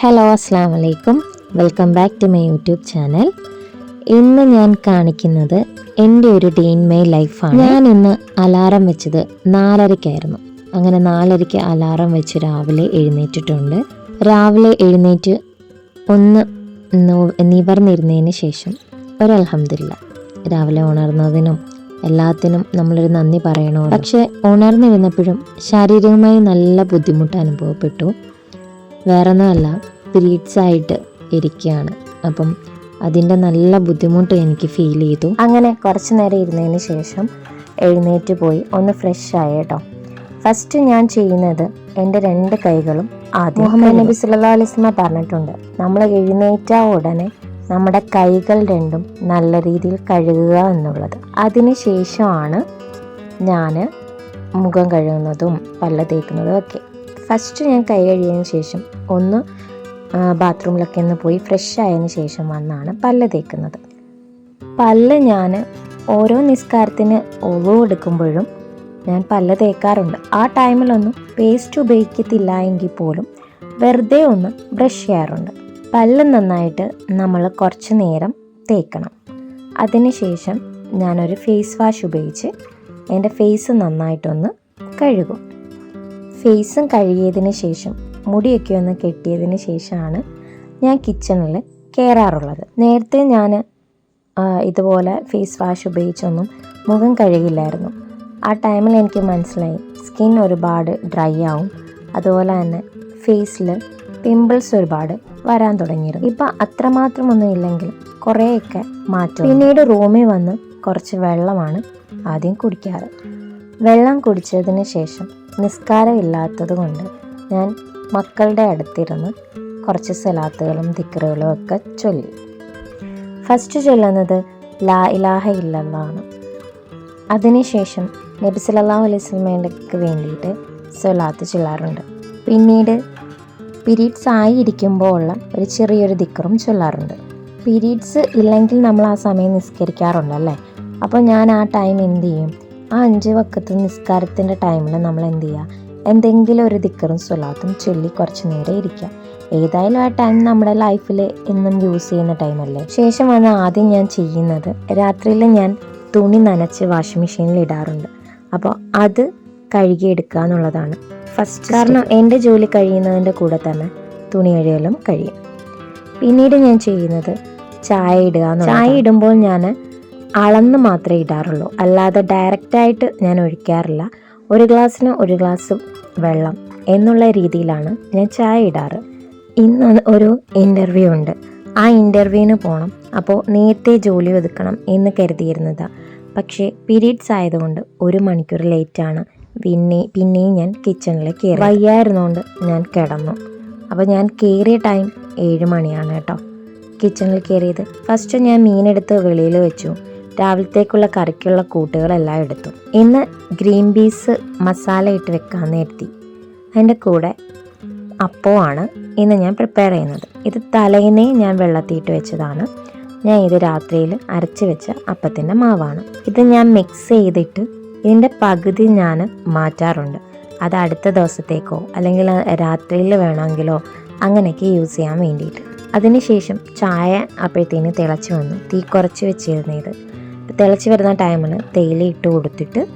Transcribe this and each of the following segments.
Hello അസ്സാം വലൈക്കും welcome back to my YouTube channel. ഇന്ന് ഞാൻ കാണിക്കുന്നത് എന്റെ ഒരു ഡേ ഇൻ മൈ ലൈഫാണ്. ഞാൻ ഇന്ന് അലാറം വെച്ചത് നാലരയ്ക്കായിരുന്നു. അങ്ങനെ നാലരയ്ക്ക് അലാറം വെച്ച് രാവിലെ എഴുന്നേറ്റിട്ടുണ്ട്. രാവിലെ എഴുന്നേറ്റ് ഒന്ന് നിവർന്നിരുന്നതിന് ശേഷം ഒരു അൽഹംദില്ല രാവിലെ ഉണർന്നതിനും എല്ലാത്തിനും നമ്മളൊരു നന്ദി പറയണോ പക്ഷെ ഉണർന്നിരുന്നപ്പോഴും ശാരീരികമായി നല്ല ബുദ്ധിമുട്ട് അനുഭവപ്പെട്ടു. വേറൊന്നുമല്ല പീരീഡ്സ് ആയിട്ട് ഇരിക്കുകയാണ്. അപ്പം അതിന്റെ നല്ല ബുദ്ധിമുട്ട് എനിക്ക് ഫീൽ ചെയ്തു. അങ്ങനെ കുറച്ച് നേരം ഇരുന്നതിന് ശേഷം എഴുന്നേറ്റ് പോയി ഒന്ന് ഫ്രഷ് ആയേട്ടോ ഫസ്റ്റ് ഞാൻ ചെയ്യുന്നത് എന്റെ രണ്ട് കൈകളും ആദ്യം. മുഹമ്മദ് നബി സുല്ലാ അലിസ്മ പറഞ്ഞിട്ടുണ്ട് നമ്മൾ എഴുന്നേറ്റ ഉടനെ നമ്മുടെ കൈകൾ രണ്ടും നല്ല രീതിയിൽ കഴുകുക എന്നുള്ളത്. അതിന് ശേഷമാണ് ഞാൻ മുഖം കഴുകുന്നതും പല്ല് തേക്കുന്നതും ഒക്കെ. ഫസ്റ്റ് ഞാൻ കൈ കഴുകിയതിന് ശേഷം ഒന്ന് ബാത്റൂമിലൊക്കെ ഒന്ന് പോയി ഫ്രഷ് ആയതിന് ശേഷം വന്നാണ് പല്ല് തേക്കുന്നത്. പല്ല് ഞാൻ ഓരോ നിസ്കാരത്തിന് ഒഴിവ് എടുക്കുമ്പോഴും ഞാൻ പല്ല് തേക്കാറുണ്ട്. ആ ടൈമിലൊന്നും പേസ്റ്റ് ഉപയോഗിക്കത്തില്ല എങ്കിൽ പോലും വെറുതെ ഒന്ന് ബ്രഷ് ചെയ്യാറുണ്ട്. പല്ല് നന്നായിട്ട് നമ്മൾ കുറച്ച് നേരം തേക്കണം. അതിനുശേഷം ഞാനൊരു ഫേസ് വാഷ് ഉപയോഗിച്ച് എന്റെ ഫേസ് നന്നായിട്ടൊന്ന് കഴുകും. ഫേസും കഴുകിയതിന് ശേഷം മുടിയൊക്കെ ഒന്ന് കെട്ടിയതിന് ശേഷമാണ് ഞാൻ കിച്ചണിൽ കയറാറുള്ളത് നേരത്തെ ഞാൻ ഇതുപോലെ ഫേസ് വാഷ് ഉപയോഗിച്ചൊന്നും മുഖം കഴുകില്ലായിരുന്നു. ആ ടൈമിൽ എനിക്ക് മനസ്സിലായി സ്കിൻ ഒരുപാട് ഡ്രൈ ആവും. അതുപോലെ തന്നെ ഫേസിൽ പിമ്പിൾസ് ഒരുപാട് വരാൻ തുടങ്ങിയിരുന്നു. ഇപ്പം അത്രമാത്രമൊന്നും ഇല്ലെങ്കിൽ കുറേയൊക്കെ മാറ്റും പിന്നീട് റൂമിൽ വന്ന് കുറച്ച് വെള്ളമാണ് ആദ്യം കുടിക്കാറ്. വെള്ളം കുടിച്ചതിന് ശേഷം നിസ്കാരമില്ലാത്തത് കൊണ്ട് ഞാൻ മക്കളുടെ അടുത്തിരുന്ന് കുറച്ച് സലാത്തുകളും ദിക്കറുകളും ഒക്കെ ചൊല്ലി. ഫസ്റ്റ് ചൊല്ലുന്നത് ലാ ഇലാഹ ഇല്ലല്ലാണ് അതിനുശേഷം നബി സല്ലല്ലാഹു അലൈഹി സ്വലമേക്ക് വേണ്ടിയിട്ട് സൊലാത്ത് ചൊല്ലാറുണ്ട്. പിന്നീട് പീരീഡ്സ് ആയിരിക്കുമ്പോൾ ഉള്ള ഒരു ചെറിയൊരു ദിക്കറും ചൊല്ലാറുണ്ട്. പീരീഡ്സ് ഇല്ലെങ്കിൽ നമ്മൾ ആ സമയം നിസ്കരിക്കാറുണ്ടല്ലേ? അപ്പോൾ ഞാൻ ആ ടൈം എന്ത് ചെയ്യും? ആ അഞ്ച് വക്കത്ത് നിസ്കാരത്തിന്റെ ടൈമിൽ നമ്മൾ എന്ത് ചെയ്യുക എന്തെങ്കിലും ഒരു ദിക്കറും സ്വലാത്തും ചൊല്ലി കുറച്ച് നേരം ഇരിക്കുക ഏതായാലും ആ ടൈം നമ്മുടെ ലൈഫിൽ എന്നും യൂസ് ചെയ്യുന്ന ടൈമല്ലേ ശേഷം വന്ന് ആദ്യം ഞാൻ ചെയ്യുന്നത് രാത്രിയിൽ ഞാൻ തുണി നനച്ച് വാഷിംഗ് മെഷീനിൽ ഇടാറുണ്ട്. അപ്പോൾ അത് കഴുകിയെടുക്കുക എന്നുള്ളതാണ്. ഫസ്റ്റ് കാരണം എന്റെ ജോലി കഴിയുന്നതിന്റെ കൂടെ തന്നെ തുണി കഴുകലും കഴിയും. പിന്നീട് ഞാൻ ചെയ്യുന്നത് ചായ ഇടുക ചായ ഇടുമ്പോൾ ഞാൻ അളന്ന് മാത്രമേ ഇടാറുള്ളൂ. അല്ലാതെ ഡയറക്റ്റായിട്ട് ഞാൻ ഒഴിക്കാറില്ല. ഒരു ഗ്ലാസ്സിന് ഒരു ഗ്ലാസ് വെള്ളം എന്നുള്ള രീതിയിലാണ് ഞാൻ ചായ ഇടാറ്. ഇന്ന് ഒരു ഇന്റർവ്യൂ ഉണ്ട്. ആ ഇന്റർവ്യൂവിന് പോകണം അപ്പോൾ നേരത്തെ ജോലി ഒതുക്കണം എന്ന് കരുതിയിരുന്നതാണ് പക്ഷേ പീരീഡ്സ് ആയതുകൊണ്ട് ഒരു മണിക്കൂർ ലേറ്റാണ് പിന്നെ പിന്നെയും ഞാൻ കിച്ചണിൽ കയറി വയ്യായിരുന്നുകൊണ്ട് ഞാൻ കിടന്നു. അപ്പോൾ ഞാൻ കയറിയ ടൈം ഏഴ് മണിയാണ് കേട്ടോ. കിച്ചണിൽ കയറിയത് ഫസ്റ്റ് ഞാൻ മീനെടുത്ത് വെളിയിൽ വെച്ചു. രാവിലത്തേക്കുള്ള കറിക്കുള്ള കൂട്ടുകളെല്ലാം എടുത്തു. ഇന്ന് ഗ്രീൻ പീസ് മസാല ഇട്ട് വെക്കാൻ നേരത്തി അതിന്റെ കൂടെ അപ്പമാണ് ഇന്ന് ഞാൻ പ്രിപ്പയർ ചെയ്യുന്നത്. ഇത് തലേന്നേ ഞാൻ വെള്ളത്തിയിട്ട് വെച്ചതാണ്. ഞാൻ ഇത് രാത്രിയിൽ അരച്ച് വെച്ച അപ്പത്തിന്റെ മാവാണ്. ഇത് ഞാൻ മിക്സ് ചെയ്തിട്ട് ഇതിന്റെ പകുതി ഞാൻ മാറ്റാറുണ്ട്. അത് അടുത്ത ദിവസത്തേക്കോ അല്ലെങ്കിൽ രാത്രിയിൽ വേണമെങ്കിലോ അങ്ങനെയൊക്കെ യൂസ് ചെയ്യാൻ വേണ്ടിയിട്ട്. അതിനുശേഷം ചായ അപ്പോഴത്തേന് തിളച്ച് വന്നു. തീ കുറച്ച് വെച്ചിരുന്നത് തിളച്ച് വരുന്ന ടൈമിൽ തേയില ഇട്ട് കൊടുത്തിട്ട്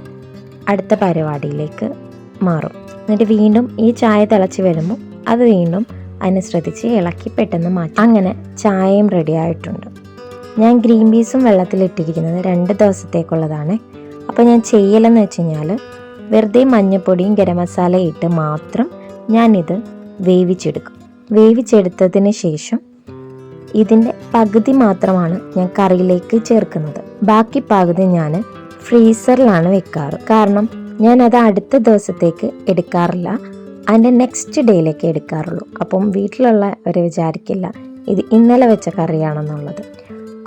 അടുത്ത പരിപാടിയിലേക്ക് മാറും. എന്നിട്ട് വീണ്ടും ഈ ചായ തിളച്ച് വരുമ്പോൾ അത് വീണ്ടും അതിനെ ശ്രദ്ധിച്ച് ഇളക്കി പെട്ടെന്ന് മാറ്റും. അങ്ങനെ ചായയും റെഡി ആയിട്ടുണ്ട്. ഞാൻ ഗ്രീൻ പീസും വെള്ളത്തിലിട്ടിരിക്കുന്നത് രണ്ട് ദിവസത്തേക്കുള്ളതാണ്. അപ്പോൾ ഞാൻ ചെയ്യലെന്ന് വെച്ച് കഴിഞ്ഞാൽ വെറുതെ മഞ്ഞപ്പൊടിയും ഗരം മസാലയും ഇട്ട് മാത്രം ഞാനിത് വേവിച്ചെടുക്കും. വേവിച്ചെടുത്തതിന് ശേഷം ഇതിന്റെ പകുതി മാത്രമാണ് ഞാൻ കറിയിലേക്ക് ചേർക്കുന്നത്. ബാക്കി പകുതി ഞാൻ ഫ്രീസറിലാണ് വെക്കാറ്. കാരണം ഞാൻ അത് അടുത്ത ദിവസത്തേക്ക് എടുക്കാറില്ല. അതിന്റെ നെക്സ്റ്റ് ഡേയിലേക്ക് എടുക്കാറുള്ളൂ. അപ്പം വീട്ടിലുള്ളവർ വിചാരിക്കില്ല ഇത് ഇന്നലെ വെച്ച കറിയാണെന്നുള്ളത്.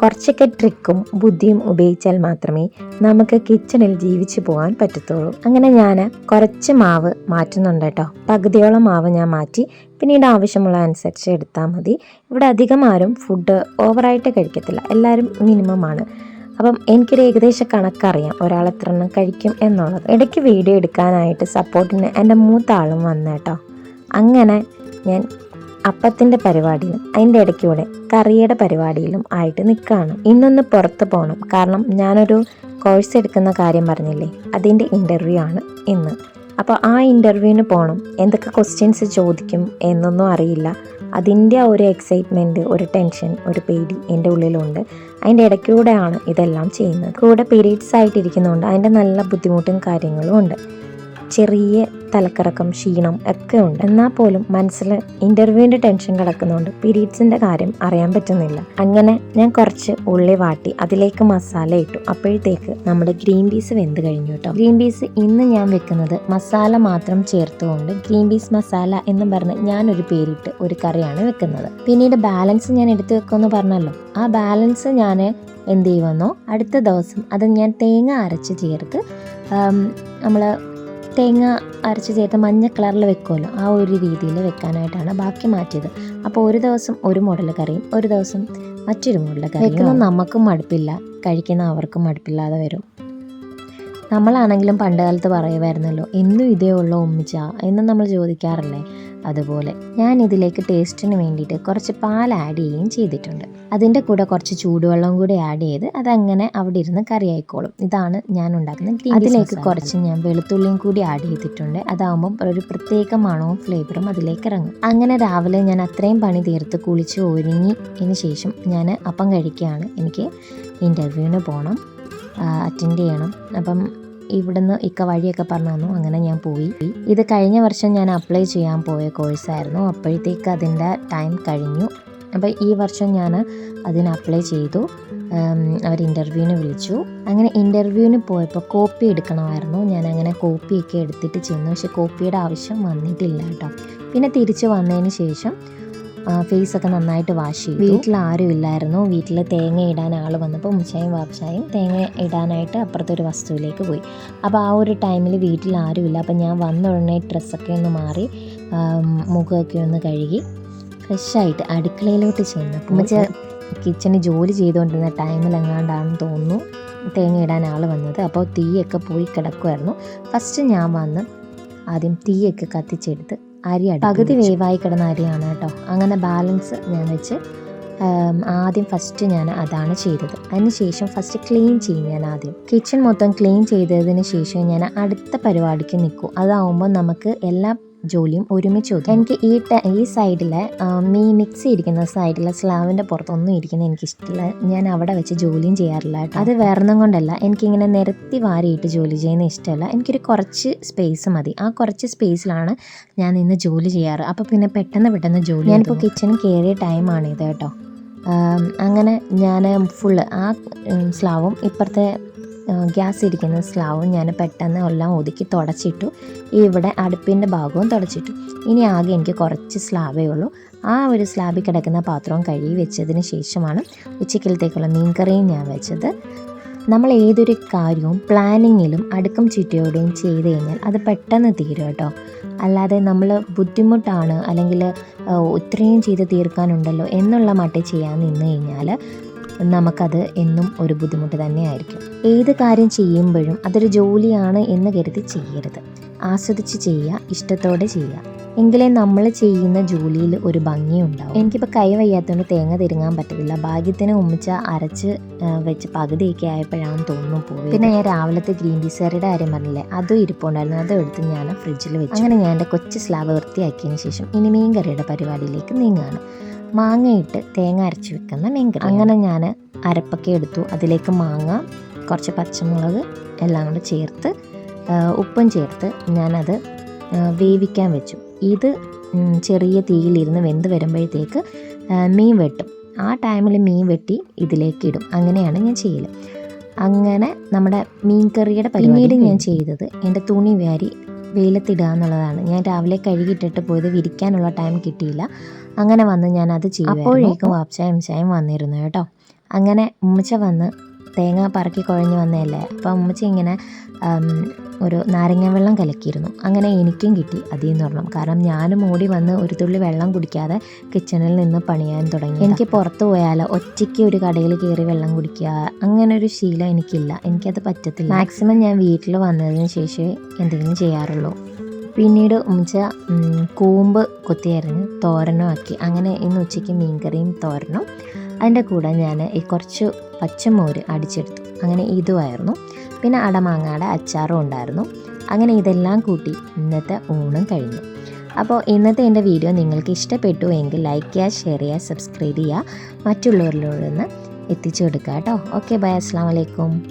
കുറച്ചൊക്കെ ട്രിക്കും ബുദ്ധിയും ഉപയോഗിച്ചാൽ മാത്രമേ നമുക്ക് കിച്ചണിൽ ജീവിച്ചു പോകാൻ പറ്റത്തുള്ളൂ. അങ്ങനെ ഞാൻ കുറച്ച് മാവ് മാറ്റുന്നുണ്ട് കേട്ടോ. പകുതിയോളം മാവ് ഞാൻ മാറ്റി പിന്നീട് ആവശ്യമുള്ള അനുസരിച്ച് എടുത്താൽ മതി. ഇവിടെ അധികം ആരും ഫുഡ് ഓവറായിട്ട് കഴിക്കത്തില്ല. എല്ലാവരും മിനിമം ആണ്. അപ്പം എനിക്കൊരു ഏകദേശ കണക്കറിയാം ഒരാൾ എത്ര എണ്ണം കഴിക്കും എന്നുള്ളത്. ഇടയ്ക്ക് വീഡിയോ എടുക്കാനായിട്ട് സപ്പോർട്ടിന് എന്റെ മൂത്ത ആളും വന്നു കേട്ടോ. അങ്ങനെ ഞാൻ അപ്പത്തിന്റെ പരിപാടിയിലും അതിന്റെ ഇടയ്ക്കൂടെ കറിയുടെ പരിപാടിയിലും ആയിട്ട് നിൽക്കുകയാണ്. ഇന്നൊന്ന് പുറത്ത് പോകണം. കാരണം ഞാനൊരു കോഴ്സ് എടുക്കുന്ന കാര്യം പറഞ്ഞില്ലേ? അതിന്റെ ഇന്റർവ്യൂ ആണ് ഇന്ന്. അപ്പോൾ ആ ഇന്റർവ്യൂവിന് പോകണം എന്തൊക്കെ ക്വസ്റ്റ്യൻസ് ചോദിക്കും എന്നൊന്നും അറിയില്ല. അതിന്റെ ഒരു എക്സൈറ്റ്മെന്റ് ഒരു ടെൻഷൻ ഒരു പേടി എന്റെ ഉള്ളിലുണ്ട്. അതിന്റെ ഇടയ്ക്കൂടെയാണ് ഇതെല്ലാം ചെയ്യുന്നത്. കൂടെ പീരീഡ്സ് ആയിട്ടിരിക്കുന്നതുകൊണ്ട് അതിന്റെ നല്ല ബുദ്ധിമുട്ടും കാര്യങ്ങളും ഉണ്ട്. ചെറിയ തലക്കറക്കം ക്ഷീണം ഒക്കെ ഉണ്ട്. എന്നാൽ പോലും മനസ്സിൽ ഇന്റർവ്യൂവിന്റെ ടെൻഷൻ കിടക്കുന്നതുകൊണ്ട് പീരീഡ്സിന്റെ കാര്യം അറിയാൻ പറ്റുന്നില്ല. അങ്ങനെ ഞാൻ കുറച്ച് ഉള്ളി വാട്ടി അതിലേക്ക് മസാല ഇട്ടു. അപ്പോഴത്തേക്ക് നമ്മുടെ ഗ്രീൻ പീസ് വെന്ത് കഴിഞ്ഞു കേട്ടോ. ഗ്രീൻ പീസ് ഇന്ന് ഞാൻ വെക്കുന്നത് മസാല മാത്രം ചേർത്തുകൊണ്ട് ഗ്രീൻ പീസ് മസാല എന്ന് പറഞ്ഞ് ഞാനൊരു പേരിട്ട് ഒരു കറിയാണ് വെക്കുന്നത്. പിന്നീട് ബാലൻസ് ഞാൻ എടുത്തു വെക്കുമെന്ന് പറഞ്ഞല്ലോ. ആ ബാലൻസ് ഞാൻ എന്ത് ചെയ്യുമെന്നോ അടുത്ത ദിവസം അത് ഞാൻ തേങ്ങ അരച്ച് ചേർത്ത് നമ്മൾ തേങ്ങ അരച്ച് ചേർത്ത് മഞ്ഞ കളറിൽ വെക്കുമല്ലോ ആ ഒരു രീതിയിൽ വെക്കാനായിട്ടാണ് ബാക്കി മാറ്റിയത്. അപ്പോൾ ഒരു ദിവസം ഒരു മോഡൽ കറിയും ഒരു ദിവസം മറ്റൊരു മോഡൽ കറിയും. വെക്കുന്ന നമുക്കും മടുപ്പില്ല. കഴിക്കുന്ന അവർക്കും മടുപ്പില്ലാതെ വരും. നമ്മളാണെങ്കിലും പണ്ട് കാലത്ത് പറയുമായിരുന്നല്ലോ എന്നും ഇതേ ഉള്ള ഉമ്മിച്ച എന്നും നമ്മൾ ചോദിക്കാറില്ലേ? അതുപോലെ ഞാൻ ഇതിലേക്ക് ടേസ്റ്റിന് വേണ്ടിയിട്ട് കുറച്ച് പാൽ ആഡ് ചെയ്യുകയും ചെയ്തിട്ടുണ്ട്. അതിന്റെ കൂടെ കുറച്ച് ചൂടുവെള്ളം കൂടി ആഡ് ചെയ്ത് അതങ്ങനെ അവിടെ ഇരുന്ന് കറിയായിക്കോളും ഇതാണ് ഞാൻ ഉണ്ടാക്കുന്ന ഗ്രീൻ അതിലേക്ക് കുറച്ച് ഞാൻ വെളുത്തുള്ളിയും കൂടി ആഡ് ചെയ്തിട്ടുണ്ട്. അതാകുമ്പോൾ ഒരു പ്രത്യേക മണവും ഫ്ലേവറും അതിലേക്ക് ഇറങ്ങും. അങ്ങനെ രാവിലെ ഞാൻ അത്രയും പണി തീർത്ത് കുളിച്ച് ഒരുങ്ങി അതിന് ശേഷം ഞാൻ അപ്പം കഴിക്കുകയാണ്. എനിക്ക് ഇന്റർവ്യൂവിന് പോകണം അറ്റൻഡ് ചെയ്യണം. അപ്പം ഇവിടുന്ന് ഇക്ക വഴിയൊക്കെ പറഞ്ഞു തന്നു. അങ്ങനെ ഞാൻ പോയി. ഇത് കഴിഞ്ഞ വർഷം ഞാൻ അപ്ലൈ ചെയ്യാൻ പോയ കോഴ്സായിരുന്നു അപ്പോഴത്തേക്ക് അതിന്റെ ടൈം കഴിഞ്ഞു. അപ്പോൾ ഈ വർഷം ഞാൻ അതിന് അപ്ലൈ ചെയ്തു. അവർ ഇന്റർവ്യൂവിന് വിളിച്ചു. അങ്ങനെ ഇന്റർവ്യൂവിന് പോയപ്പോൾ കോപ്പി എടുക്കണമായിരുന്നു. ഞാൻ അങ്ങനെ കോപ്പിയൊക്കെ എടുത്തിട്ട് ചെന്നു. പക്ഷെ കോപ്പിയുടെ ആവശ്യം വന്നിട്ടില്ല കേട്ടോ. പിന്നെ തിരിച്ച് വന്നതിന് ശേഷം ഫേസ് ഒക്കെ നന്നായിട്ട് വാഷ് ചെയ്തു. വീട്ടിൽ ആരും ഇല്ലായിരുന്നു. വീട്ടിൽ തേങ്ങ ഇടാൻ ആൾ വന്നപ്പോൾ ഉമ്മച്ചായും വാപ്പച്ചായും തേങ്ങ ഇടാനായിട്ട് അപ്പുറത്തൊരു വസ്തുവിലേക്ക് പോയി. അപ്പോൾ ആ ഒരു ടൈമിൽ വീട്ടിൽ ആരും ഇല്ല. അപ്പോൾ ഞാൻ വന്ന ഉടനെ ഡ്രസ്സൊക്കെ ഒന്ന് മാറി മുഖമൊക്കെ ഒന്ന് കഴുകി ഫ്രഷായിട്ട് അടുക്കളയിലോട്ട് ചെന്നു. ഉമ്മച്ച കിച്ചണിൽ ജോലി ചെയ്തുകൊണ്ടിരുന്ന ടൈമിൽ എങ്ങാണ്ടാണെന്ന് തോന്നുന്നു തേങ്ങ ഇടാൻ ആൾ വന്നത്. അപ്പോൾ തീയൊക്കെ പോയി കിടക്കുമായിരുന്നു ഫസ്റ്റ് ഞാൻ വന്ന് ആദ്യം തീയൊക്കെ കത്തിച്ചെടുത്ത് അരി പകുതി വേവായി കിടന്ന അരിയാണ് കേട്ടോ. അങ്ങനെ ബാലൻസ് ഞാൻ വെച്ച് ആദ്യം ഫസ്റ്റ് ഞാൻ അതാണ് ചെയ്തത്. അതിനുശേഷം ഫസ്റ്റ് ക്ലീൻ ചെയ്യും ഞാൻ ആദ്യം. കിച്ചൺ മൊത്തം ക്ലീൻ ചെയ്തതിന് ശേഷം ഞാൻ അടുത്ത പരിപാടിക്ക് നിൽക്കും. അതാവുമ്പോൾ നമുക്ക് എല്ലാ ജോലിയും ഒരുമിച്ച് ഒതുക്കും എനിക്ക് ഈ ഈ സൈഡിലെ മീ മിക്സി ഇരിക്കുന്ന സൈഡിലെ സ്ലാവിന്റെ പുറത്തൊന്നും ഇരിക്കുന്ന എനിക്ക് ഇഷ്ടമില്ല ഞാൻ അവിടെ വെച്ച് ജോലിയും ചെയ്യാറില്ല കേട്ടോ. അത് വേറൊന്നും കൊണ്ടല്ല. എനിക്കിങ്ങനെ നിരത്തി വാരിയിട്ട് ജോലി ചെയ്യുന്ന ഇഷ്ടമല്ല. എനിക്കൊരു കുറച്ച് സ്പേസ് മതി. ആ കുറച്ച് സ്പേസിലാണ് ഞാൻ ഇന്ന് ജോലി ചെയ്യാറ്. അപ്പോൾ പിന്നെ പെട്ടെന്ന് പെട്ടെന്ന് ജോലി ഞാനിപ്പോൾ കിച്ചണിൽ കയറിയ ടൈമാണ് ഇത് കേട്ടോ. അങ്ങനെ ഞാൻ ഫുള്ള് ആ സ്ലാവും ഇപ്പുറത്തെ ഗ്യാസ് ഇരിക്കുന്ന സ്ലാവും ഞാൻ പെട്ടെന്ന് എല്ലാം ഒതുക്കി തുടച്ചിട്ടു. ഇവിടെ അടുപ്പിന്റെ ഭാഗവും തുടച്ചിട്ടു. ഇനി ആകെ എനിക്ക് കുറച്ച് സ്ലാവേ ഉള്ളൂ. ആ ഒരു സ്ലാബിൽ കിടക്കുന്ന പാത്രവും കഴുകി വെച്ചതിന് ശേഷമാണ് ഉച്ചക്കലത്തേക്കുള്ള മീൻകറിയും ഞാൻ വെച്ചത്. നമ്മൾ ഏതൊരു കാര്യവും പ്ലാനിങ്ങിലും അടുക്കും ചുറ്റിയോടെയും ചെയ്ത് കഴിഞ്ഞാൽ അത് പെട്ടെന്ന് തീരും കേട്ടോ. അല്ലാതെ നമ്മൾ ബുദ്ധിമുട്ടാണ് അല്ലെങ്കിൽ ഇത്രയും ചെയ്ത് തീർക്കാനുണ്ടല്ലോ എന്നുള്ള മട്ടിൽ ചെയ്യാൻ നിന്ന് കഴിഞ്ഞാൽ നമുക്കത് എന്നും ഒരു ബുദ്ധിമുട്ട് തന്നെയായിരിക്കും. ഏത് കാര്യം ചെയ്യുമ്പോഴും അതൊരു ജോലിയാണ് എന്ന് കരുതി ചെയ്യരുത്. ആസ്വദിച്ച് ചെയ്യുക ഇഷ്ടത്തോടെ ചെയ്യുക. എങ്കിലേ നമ്മൾ ചെയ്യുന്ന ജോലിയിൽ ഒരു ഭംഗി ഉണ്ടാവും. എനിക്കിപ്പോൾ കൈ വയ്യാത്തതുകൊണ്ട് തേങ്ങ തിരുങ്ങാൻ പറ്റത്തില്ല. ഭാഗ്യത്തിന് ഉമ്മിച്ച അരച്ച് വെച്ച് പകുതിയൊക്കെ ആയപ്പോഴാണ് തോന്നുന്നു പോയി പിന്നെ ഞാൻ രാവിലത്തെ ഗ്രീൻ പീസ് കറിയുടെ കാര്യം പറഞ്ഞില്ലേ? അതും ഇരിപ്പുണ്ടായിരുന്നു. അതും എടുത്ത് ഞാൻ ഫ്രിഡ്ജിൽ വെച്ചു. അങ്ങനെ ഞാൻ എന്റെ കൊച്ചു സ്ലാബ് വൃത്തിയാക്കിയതിന് ശേഷം ഇനി മീൻ കറിയുടെ പരിപാടിയിലേക്ക് നീങ്ങുകയാണ്. മാങ്ങയിട്ട് തേങ്ങ അരച്ച് വെക്കുന്ന മീൻകറി. അങ്ങനെ ഞാൻ അരപ്പൊക്കെ എടുത്തു. അതിലേക്ക് മാങ്ങ കുറച്ച് പച്ചമുളക് എല്ലാം കൂടെ ചേർത്ത് ഉപ്പും ചേർത്ത് ഞാനത് വേവിക്കാൻ വെച്ചു. ഇത് ചെറിയ തീയിലിരുന്ന് വെന്ത് വരുമ്പോഴത്തേക്ക് മീൻ വെട്ടും. ആ ടൈമിൽ മീൻ വെട്ടി ഇതിലേക്ക് ഇടും. അങ്ങനെയാണ് ഞാൻ ചെയ്യൽ അങ്ങനെ നമ്മുടെ മീൻ കറിയുടെ പിന്നീട് ഞാൻ ചെയ്തത് എന്റെ തുണി വാരി വെയിലത്തിടുക എന്നുള്ളതാണ്. ഞാൻ രാവിലെ കഴുകിയിട്ടിട്ട് പോയത് വിരിക്കാനുള്ള ടൈം കിട്ടിയില്ല. അങ്ങനെ വന്ന് ഞാൻ അത് ചെയ്യും അപ്പോഴേക്കും വാപ്ചായും ചായം വന്നിരുന്നു കേട്ടോ. അങ്ങനെ ഉമ്മച്ച വന്ന് തേങ്ങ പറക്കി കുഴഞ്ഞ് വന്നതല്ലേ? അപ്പം അമ്മച്ചി ഇങ്ങനെ ഒരു നാരങ്ങ വെള്ളം കലക്കിയിരുന്നു. അങ്ങനെ എനിക്കും കിട്ടി അതിൽ നിന്ന് പറഞ്ഞു കാരണം ഞാനും ഓടി വന്ന് ഒരു തുള്ളി വെള്ളം കുടിക്കാതെ കിച്ചണിൽ നിന്ന് പണിയാൻ തുടങ്ങി. എനിക്ക് പുറത്ത് പോയാൽ ഒറ്റയ്ക്ക് ഒരു കടയിൽ കയറി വെള്ളം കുടിക്കുക അങ്ങനെ ഒരു ശീലം എനിക്കില്ല. എനിക്കത് പറ്റത്തില്ല. മാക്സിമം ഞാൻ വീട്ടിൽ വന്നതിന് ശേഷമേ എന്തെങ്കിലും ചെയ്യാറുള്ളൂ. പിന്നീട് ഉമ്മച്ച കൂമ്പ് കൊത്തിയരിഞ്ഞ് തോരനും ആക്കി. അങ്ങനെ ഇന്ന് ഉച്ചയ്ക്ക് മീൻകറിയും തോരനും അതിന്റെ കൂടെ ഞാൻ ഈ കുറച്ച് പച്ചമോര് അടിച്ചെടുത്തു. അങ്ങനെ ഇതുമായിരുന്നു. പിന്നെ അടമാങ്ങയുടെ അച്ചാറും ഉണ്ടായിരുന്നു. അങ്ങനെ ഇതെല്ലാം കൂട്ടി ഇന്നത്തെ ഊണും കഴിഞ്ഞു. അപ്പോൾ ഇന്നത്തെ എന്റെ വീഡിയോ നിങ്ങൾക്ക് ഇഷ്ടപ്പെട്ടു എങ്കിൽ ലൈക്ക് ചെയ്യുക ഷെയർ ചെയ്യുക സബ്സ്ക്രൈബ് ചെയ്യുക. മറ്റുള്ളവരിലൂടെ എത്തിച്ചു കൊടുക്കുക കേട്ടോ. Okay bye. അസ്സാം വലൈക്കും